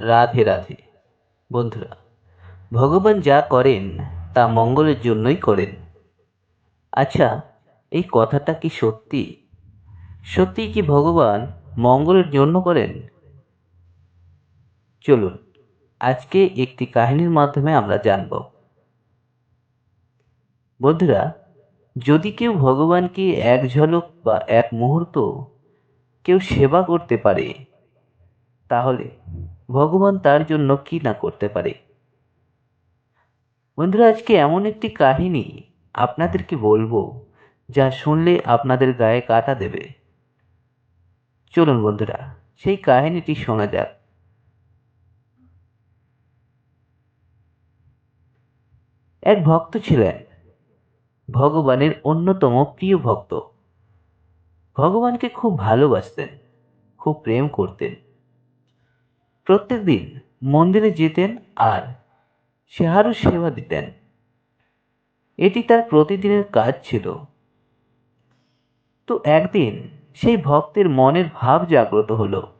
রাধে রাধে। বন্ধুরা, ভগবান যা করেন, তা মঙ্গলের জন্যই করেন। আচ্ছা এই কথাটা কি সত্যি? সত্যি কি ভগবান মঙ্গলের জন্য করেন? চলুন, আজকে একটি কাহিনীর মাধ্যমে আমরা জানব। বন্ধুরা, যদি কেউ ভগবানকে এক ঝলক বা এক মুহূর্ত কেউ সেবা করতে পারে, তাহলে ভগবান তার জন্য কি না করতে পারে? বন্ধুরা, আজকে এমন একটি কাহিনী আপনাদেরকে বলব, যা শুনলে আপনাদের গায়ে কাটা দেবে। চলুন বন্ধুরা, সেই কাহিনীটি শোনা যাক। এক ভক্ত ছিলেন, ভগবানের অন্যতম প্রিয় ভক্ত। ভগবানকে খুব ভালোবাসতেন, খুব প্রেম করতেন। প্রত্যেক দিন মন্দিরে যেতেন আর সেহারও সেবা দিতেন। এটি তার প্রতিদিনের কাজ ছিল। তো একদিন সেই ভক্তের মনের ভাব জাগ্রত হলো।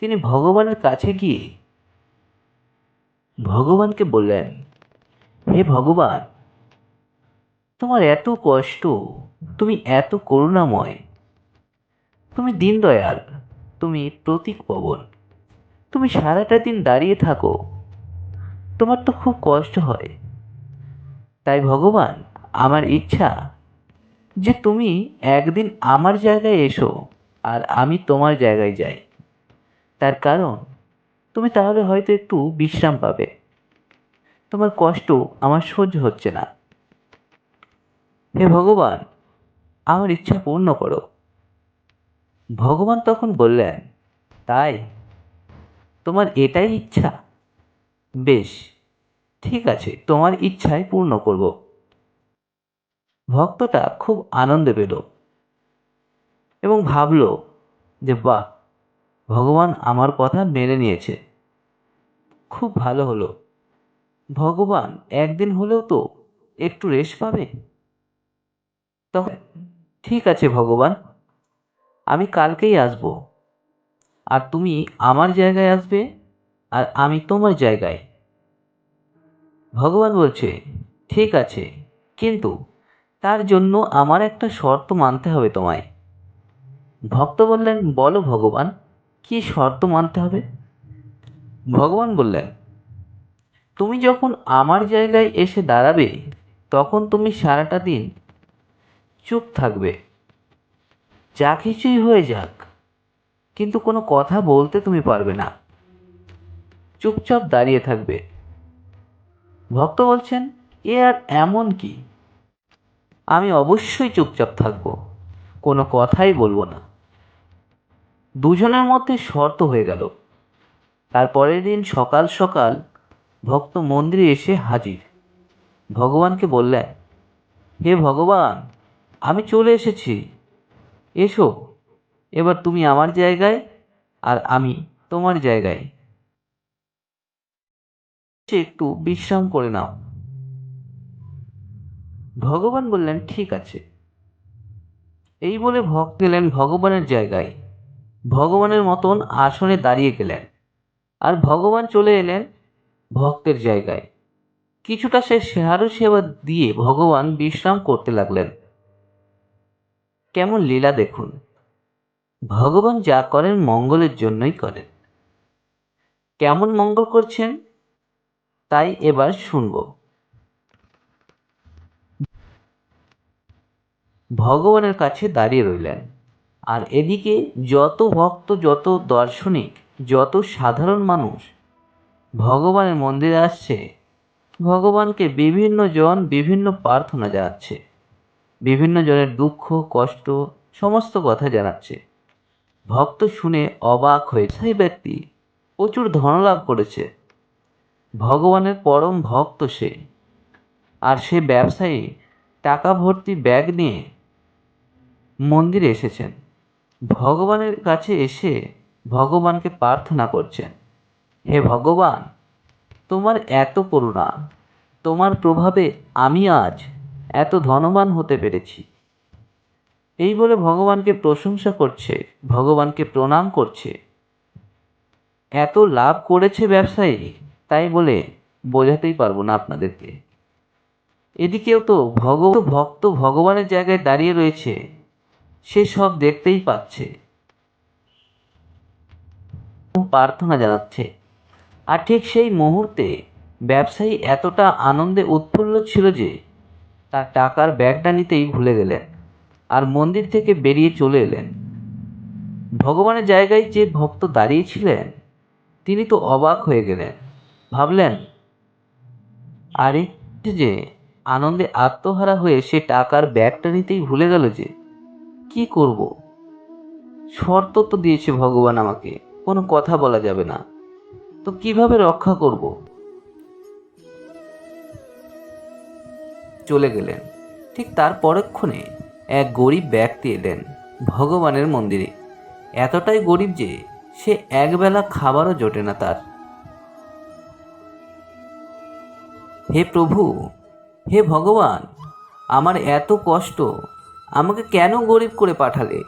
তিনি ভগবানের কাছে গিয়ে ভগবানকে বললেন, হে ভগবান, তোমার এত কষ্ট, তুমি এত করুণাময়। তুমি দীনদয়াল, তুমি প্রতীক পবন। তুমি সারাটা দিন দাঁড়িয়ে থাকো। তোমার তো খুব কষ্ট হয়। তাই ভগবান, আমার ইচ্ছা যে তুমি একদিন আমার জায়গায় এসো আর আমি তোমার জায়গায় যাই। তার কারণ, তুমি তাহলে হয়তো একটু বিশ্রাম পাবে। তোমার কষ্ট আমার সহ্য হচ্ছে না। হে ভগবান, আমার ইচ্ছা পূর্ণ করো। ভগবান তখন বললেন, তাই? তোমার এটাই ইচ্ছা? বেশ, ঠিক আছে, তোমার ইচ্ছাই পূর্ণ করব। ভক্তটা খুব আনন্দে পেল এবং ভাবল যে, বাহ, ভগবান আমার কথা মেনে নিয়েছে। খুব ভালো হলো। ভগবান একদিন হলেও তো একটু রেস্ট পাবে? তখন, ঠিক আছে ভগবান, আমি কালকেই আসব। আর তুমি আমার জায়গায় আসবে আর আমি তোমার জায়গায়। ভগবান বলছে, ঠিক আছে, কিন্তু তার জন্য আমার একটা শর্ত মানতে হবে তোমায়। ভক্ত বললেন, বলো ভগবান, কি শর্ত মানতে হবে? ভগবান বললেন, তুমি যখন আমার জায়গায় এসে দাঁড়াবে, তখন তুমি সারাটা দিন চুপ থাকবে। যা কিছুই হয়ে যাক কিন্তু কোনো কথা বলতে তুমি পারবে না। চুপচাপ দাঁড়িয়ে থাকবে। ভক্ত বলছেন, এ আর এমন কি? আমি অবশ্যই চুপচাপ থাকব, কোনো কথাই বলব না। দুজনের মধ্যে শর্ত হয়ে গেল। তারপরের দিন সকাল সকাল ভক্ত মন্দিরে এসে হাজির। ভগবানকে বললেন, হে ভগবান, আমি চলে এসেছি। এসো। এবার তুমি আমার জায়গায় আর আমি তোমার জায়গায়। একটু বিশ্রাম করে নাও। ভগবান বললেন, ঠিক আছে। এই বলে ভক্ত গেলেন ভগবানের জায়গায়। ভগবানের মতন আসনে দাঁড়িয়ে গেলেন। আর ভগবান চলে এলেন ভক্তের জায়গায়। কিছুটা সে সেহারু সেবা দিয়ে ভগবান বিশ্রাম করতে লাগলেন। কেমন লীলা দেখুন। ভগবান যা করেন মঙ্গলের জন্যই করেন। কেমন মঙ্গল করছেন? তাই এবার শুনব। ভগবানের কাছে দাঁড়িয়ে রইলেন। আর এদিকে যত ভক্ত, যত দার্শনিক, যত সাধারণ মানুষ ভগবানের মন্দিরে আসছে, ভগবানকে বিভিন্ন জন বিভিন্ন প্রার্থনা জানাচ্ছে, বিভিন্ন জনের দুঃখ, কষ্ট, সমস্ত কথা জানাচ্ছে। ভক্ত শুনে অবাক হয়ে সেই ব্যক্তি প্রচুর ধনলাভ করেছে। ভগবানের পরম ভক্ত সে। আর সে ব্যবসায়ী টাকা ভর্তি ব্যাগ নিয়ে মন্দিরে এসেছেন। ভগবানের কাছে এসে ভগবানকে প্রার্থনা করছেন, হে ভগবান, তোমার এত করুণা, তোমার প্রভাবে আমি আজ এত ধনবান হতে পেরেছি। এই বলে ভগবানকে প্রশংসা করছে, ভগবানকে প্রণাম করছে। এত লাভ করেছে ব্যবসায়ী, তাই বলে বোঝাতেই পারব না আপনাদেরকে। এদিকেও তো ভগ ভক্ত ভগবানের জায়গায় দাঁড়িয়ে রয়েছে, সে সব দেখতেই পাচ্ছে। প্রার্থনা জানাচ্ছে। আর ঠিক সেই মুহূর্তে ব্যবসায়ী এতটা আনন্দে উৎফুল্ল ছিল যে তার টাকার ব্যাগটা নিতেই ভুলে গেলেন। আর মন্দির থেকে বেরিয়ে চলে এলেন। ভগবানের জায়গায় যে ভক্ত দাঁড়িয়েছিলেন, তিনি তো অবাক হয়ে গেলেন। ভাবলেন, আরে যে আনন্দে আত্মহারা হয়ে সে টাকার ব্যাগটা নিতেই ভুলে গেল যে, কি করব? শর্ত তো দিয়েছে ভগবান আমাকে, কোনো কথা বলা যাবে না। তো কীভাবে রক্ষা করব? চলে গেলেন। ঠিক তার পরক্ষণে এক গরিব ব্যক্তি এলেন ভগবানের মন্দিরে। এতটাই গরিব যে সে একবেলা খাবারও জোটে না তার। হে প্রভু, হে ভগবান, আমার এত কষ্ট, আমাকে কেন গরিব করে পাঠালে?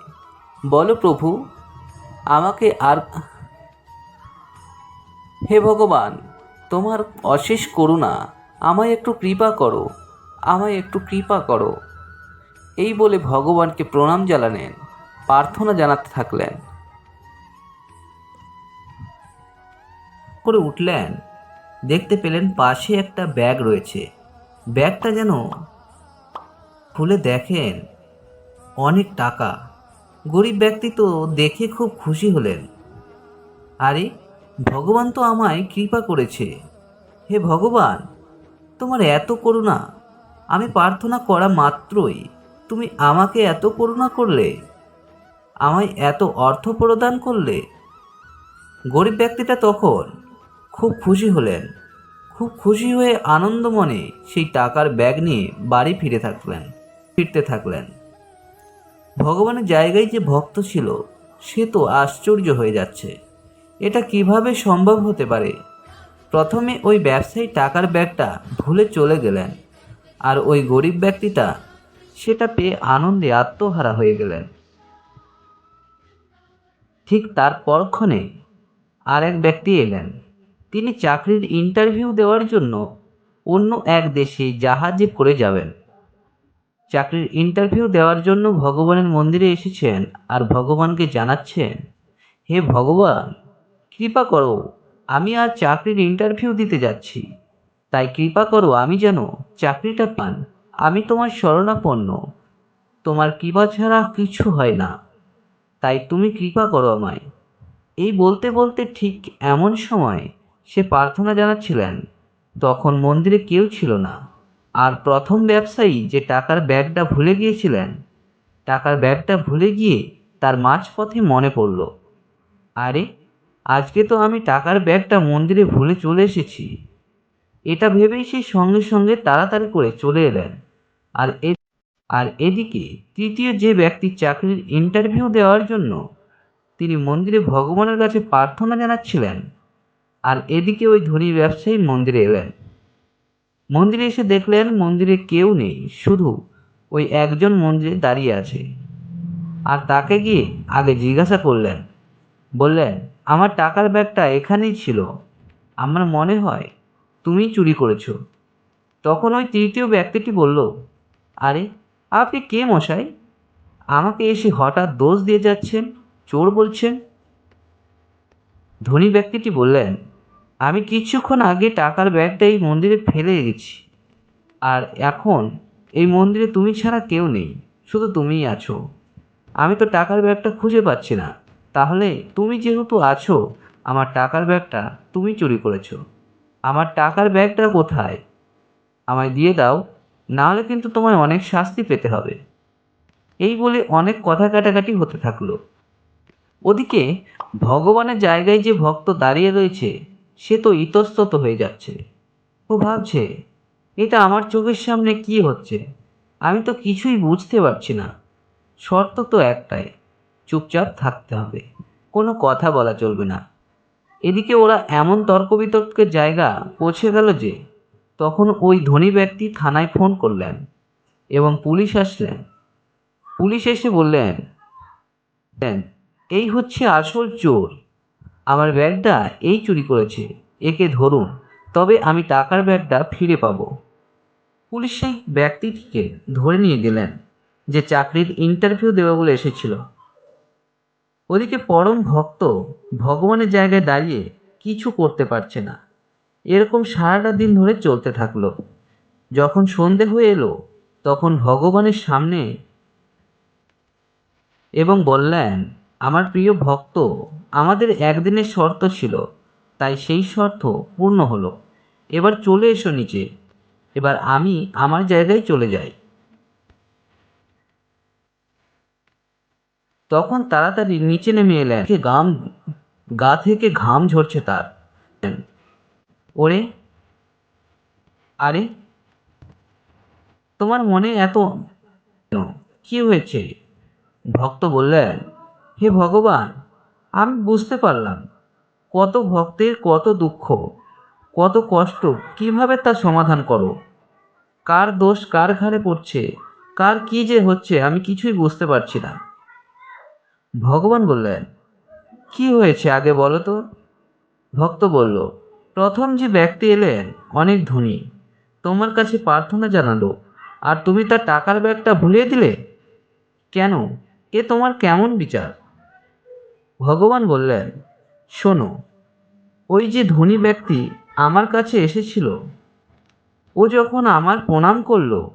বলো প্রভু, আমাকে আর হে ভগবান, তোমার অশেষ করুণা, আমায় একটু কৃপা করো, আমায় একটু কৃপা করো। এই বলে ভগবানকে প্রণাম জানালেন, প্রার্থনা জানাতে থাকলেন। করে উঠলেন। দেখতে পেলেন পাশে একটা ব্যাগ রয়েছে। ব্যাগটা যেন খুলে দেখেন, অনেক টাকা। গরিব ব্যক্তি তো দেখে খুব খুশি হলেন। আরে, ভগবান তো আমায় কৃপা করেছে। হে ভগবান, তোমার এত করুণা। আমি প্রার্থনা করা মাত্রই। তুমি আমাকে এত করুণা করলে? আমায় এত অর্থ প্রদান করলে? গরিব ব্যক্তিটা তখন খুব খুশি হলেন। খুব খুশি হয়ে আনন্দ মনে সেই টাকার ব্যাগ নিয়ে বাড়ি ফিরে থাকলেন, ফিরতে থাকলেন। ভগবানের জায়গায় যে ভক্ত ছিল, সে তো আশ্চর্য হয়ে যাচ্ছে। এটা কীভাবে সম্ভব হতে পারে? প্রথমে ওই ব্যবসায়ী টাকার ব্যাগটা ভুলে চলে গেলেন, আর ওই গরিব ব্যক্তিটা সেটা পেয়ে আনন্দে আত্মহারা হয়ে গেলেন। ঠিক তার পরক্ষণে আর এক ব্যক্তি এলেন। তিনি চাকরির ইন্টারভিউ দেওয়ার জন্য অন্য এক দেশে জাহাজে করে যাবেন। চাকরির ইন্টারভিউ দেওয়ার জন্য ভগবানের মন্দিরে এসেছেন আর ভগবানকে জানাচ্ছেন, হে ভগবান, কৃপা করো, আমি আর চাকরির ইন্টারভিউ দিতে যাচ্ছি। তাই কৃপা করো, আমি যেন চাকরিটা পান। আমি তোমার শরণাপন্ন। তোমার কৃপা ছাড়া কিছু হয় না। তাই তুমি কৃপা করো আমায়। এই বলতে বলতে ঠিক এমন সময় সে প্রার্থনা জানাচ্ছিলেন, তখন মন্দিরে কেউ ছিল না। আর প্রথম ব্যবসায়ী যে টাকার ব্যাগটা ভুলে গিয়েছিলেন, টাকার ব্যাগটা ভুলে গিয়ে তার মাঝপথে মনে পড়ল, আরে, আজকে তো আমি টাকার ব্যাগটা মন্দিরে ভুলে চলে এসেছি। এটা ভেবেই সে সঙ্গে সঙ্গে তাড়াতাড়ি করে চলে এলেন। আর এ, আর এদিকে তৃতীয় যে ব্যক্তি চাকরির ইন্টারভিউ দেওয়ার জন্য তিনি মন্দিরে ভগবানের কাছে প্রার্থনা জানাচ্ছিলেন, আর এদিকে ওই ধনী ব্যবসায়ী মন্দিরে এলেন। মন্দিরে এসে দেখলেন মন্দিরে কেউ নেই, শুধু ওই একজন মন্দিরে দাঁড়িয়ে আছে। আর তাকে গিয়ে আগে জিজ্ঞাসা করলেন, বললেন, আমার টাকার ব্যাগটা এখানেই ছিল। আমার মনে হয় তুমি চুরি করেছ। তখন ওই তৃতীয় ব্যক্তিটি বলল আরে, আপনি কে মশাই? আমাকে এসে হঠাৎ দোষ দিয়ে যাচ্ছেন, চোর বলছেন। ধনী ব্যক্তিটি বললেন, আমি কিছুক্ষণ আগে টাকার ব্যাগটা এই মন্দিরে ফেলে গেছি আর এখন এই মন্দিরে তুমি ছাড়া কেউ নেই, শুধু তুমিই আছো। আমি তো টাকার ব্যাগটা খুঁজে পাচ্ছি না। তাহলে তুমি যেহেতু আছো, আমার টাকার ব্যাগটা তুমি চুরি করেছ। আমার টাকার ব্যাগটা কোথায়? আমায় দিয়ে দাও। নাহলে কিন্তু তোমায় অনেক শাস্তি পেতে হবে। এই বলে অনেক কথা কাটাকাটি হতে থাকল। ওদিকে ভগবানের জায়গায় যে ভক্ত দাঁড়িয়ে রয়েছে, সে তো ইতস্তত হয়ে যাচ্ছে। ও ভাবছে, এটা আমার চোখের সামনে কি হচ্ছে? আমি তো কিছুই বুঝতে পারছি না। শর্ত তো একটাই, চুপচাপ থাকতে হবে। কোনো কথা বলা চলবে না। এদিকে ওরা এমন তর্ক বিতর্কের জায়গা পৌঁছে গেল যে তখন ওই ধনী ব্যক্তি থানায় ফোন করলেন এবং পুলিশ আসলেন। পুলিশ এসে বললেন এই হচ্ছে আসল চোর। আমার ব্যাগটা এই চুরি করেছে। একে ধরুন, তবে আমি টাকার ব্যাগটা ফিরে পাবো। পুলিশ সেই ব্যক্তিটিকে ধরে নিয়ে গেলেন, যে চাকরির ইন্টারভিউ দেবে বলে এসেছিল। ওদিকে পরম ভক্ত ভগবানের জায়গায় দাঁড়িয়ে কিছু করতে পারছে না। এরকম সারাটা দিন ধরে চলতে থাকল। যখন সন্ধে হয়ে এলো, তখন ভগবানের সামনে এবং বললেন, আমার প্রিয় ভক্ত, আমাদের একদিনের শর্ত ছিল, তাই সেই শর্ত পূর্ণ হলো। এবার চলে এসো নিচে। এবার আমি আমার জায়গায় চলে যাই। তখন তাড়াতাড়ি নিচে নেমে এলেন। গাম, গা থেকে ঘাম ঝরছে তার। ওরে? আরে? তোমার মনে এত কি হয়েছে? ভক্ত বললেন হে ভগবান, আমি বুঝতে পারলাম। কত ভক্তের কত দুঃখ, কত কষ্ট, কীভাবে তার সমাধান করো? কার দোষ কার ঘাড়ে পড়ছে? কার কি যে হচ্ছে, আমি কিছুই বুঝতে পারছি না। ভগবান বললেন, কি হয়েছে আগে বলো তো? ভক্ত বলল প্রথম যে ব্যক্তি এলেন, অনেক ধনী। তোমার কাছে প্রার্থনা জানালো, আর তুমি তার টাকার ব্যাগটা ভুলিয়ে দিলে? কেন? এ তোমার কেমন বিচার? ভগবান বললেন, শোনো, ওই যে ধনী ব্যক্তি আমার কাছে এসেছিল, ও যখন আমার প্রণাম করল,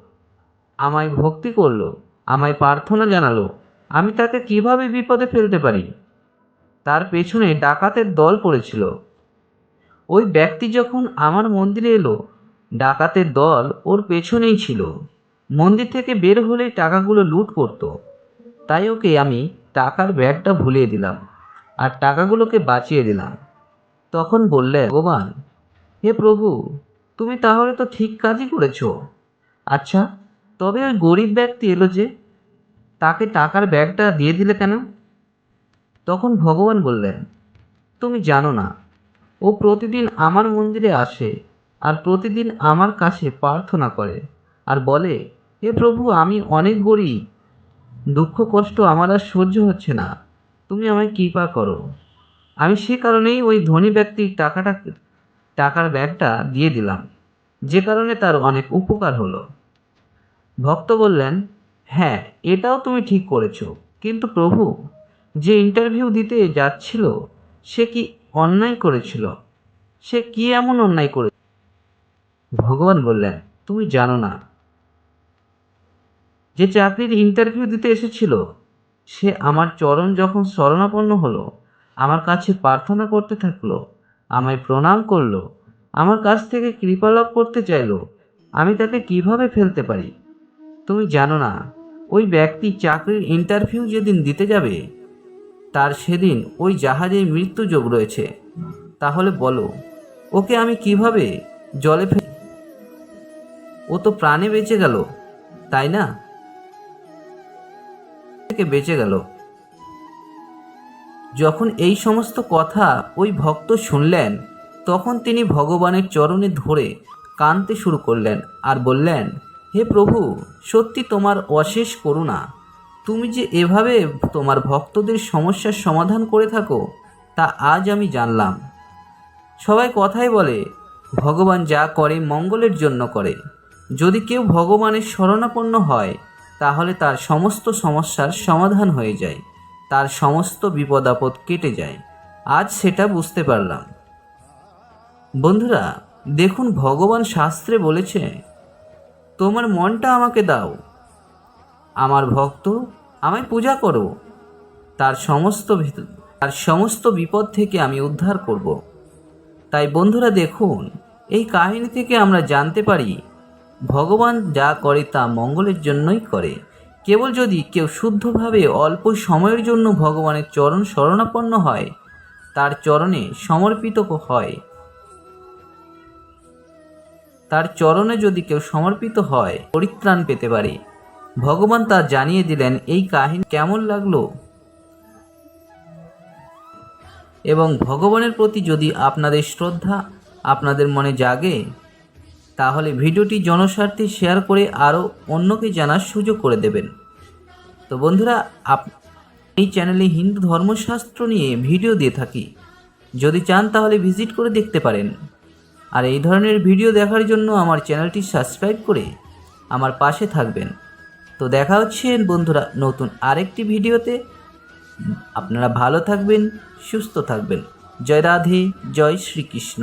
আমায় ভক্তি করল, আমায় প্রার্থনা জানালো, আমি তাকে কীভাবে বিপদে ফেলতে পারি? তার পেছনে ডাকাতের দল পড়েছিল। ওই ব্যক্তি যখন আমার মন্দিরে এলো, ডাকাতের দল ওর পেছনেই ছিল। মন্দির থেকে বের হলেই টাকাগুলো লুট করতো। তাই ওকে আমি টাকার ব্যাগটা ভুলিয়ে দিলাম আর টাকাগুলোকে বাঁচিয়ে দিলাম। তখন বললে ভগবান, হে প্রভু, তুমি তাহলে তো ঠিক কাজই করেছ। আচ্ছা তবে ওই গরিব ব্যক্তি এলো যে, তাকে টাকার ব্যাগটা দিয়ে দিলে কেন? তখন ভগবান বললেন, তুমি জানো না ও প্রতিদিন আমার মন্দিরে আসে আর প্রতিদিন আমার কাছে প্রার্থনা করে আর বলে, হে প্রভু, আমি অনেক গরিব। দুঃখ, কষ্ট আমার আর সহ্য হচ্ছে না। তুমি আমায় কৃপা করো। আমি সে কারণেই ওই ধনী ব্যক্তির টাকাটা, টাকার ব্যাগটা দিয়ে দিলাম, যে কারণে তার অনেক উপকার হলো। ভক্ত বললেন হ্যাঁ এটাও তুমি ঠিক করেছ। কিন্তু প্রভু, যে ইন্টারভিউ দিতে যাচ্ছিল, সে কি অন্যায় করেছিল। সে কি এমন অন্যায় করে? ভগবান বললেন, তুমি জানো না। যে চাকরির ইন্টারভিউ দিতে এসেছিল, সে আমার চরণ যখন শরণাপন্ন হলো, আমার কাছে প্রার্থনা করতে থাকল, আমায় প্রণাম করল, আমার কাছ থেকে কৃপা লাভ করতে চাইলো, আমি তাকে কীভাবে ফেলতে পারি? তুমি জানো না, ওই ব্যক্তি চাকরির ইন্টারভিউ যেদিন দিতে যাবে তার সেদিন ওই জাহাজে মৃত্যু যোগ রয়েছে। তাহলে বলো, ওকে আমি কীভাবে জলে ফেল ও তো প্রাণে বেঁচে গেল, তাই না? থেকে বেঁচে গেল? যখন এই সমস্ত কথা ওই ভক্ত শুনলেন, তখন তিনি ভগবানের চরণে ধরে কাঁদতে শুরু করলেন আর বললেন, হে প্রভু, সত্যি তোমার অশেষ করুণা। তুমি যে এভাবে তোমার ভক্তদের সমস্যার সমাধান করে থাকো, তা আজ আমি জানলাম। সবাই কথাই বলে, ভগবান যা করে মঙ্গলের জন্য করে। যদি কেউ ভগবানের শরণাপন্ন হয়, তাহলে তার সমস্ত সমস্যার সমাধান হয়ে যায়, তার সমস্ত বিপদ আপদ কেটে যায়। আজ সেটা বুঝতে পারলাম। বন্ধুরা, দেখুন ভগবান শাস্ত্রে বলেছে, তোমার মনটা আমাকে দাও আমার ভক্ত, আমায় পূজা করো। তার সমস্ত তার সমস্ত বিপদ থেকে আমি উদ্ধার করব। তাই বন্ধুরা দেখুন, এই কাহিনী থেকে আমরা জানতে পারি, ভগবান যা করে তা মঙ্গলের জন্যই করে। কেবল যদি কেউ শুদ্ধভাবে অল্প সময়ের জন্য ভগবানের চরণ শরণাপন্ন হয়, তার চরণে সমর্পিত হয়। তার চরণে যদি কেউ সমর্পিত হয়, পরিত্রাণ পেতে পারে। ভগবান তা জানিয়ে দিলেন, এই কাহিনী কেমন লাগল? এবং ভগবানের প্রতি যদি আপনাদের শ্রদ্ধা আপনাদের মনে জাগে, তাহলে ভিডিওটি জনস্বার্থে শেয়ার করে আরও অন্যকে জানার সুযোগ করে দেবেন। তো বন্ধুরা, আপ, এই চ্যানেলে হিন্দু ধর্মশাস্ত্র নিয়ে ভিডিও দিয়ে থাকি। যদি চান তাহলে ভিজিট করে দেখতে পারেন। আর এই ধরনের ভিডিও দেখার জন্য আমার চ্যানেলটি সাবস্ক্রাইব করে আমার পাশে থাকবেন। তো দেখা হচ্ছে, বন্ধুরা, নতুন আরেকটি ভিডিওতে। আপনারা ভালো থাকবেন, সুস্থ থাকবেন। জয় রাধে, জয় শ্রীকৃষ্ণ।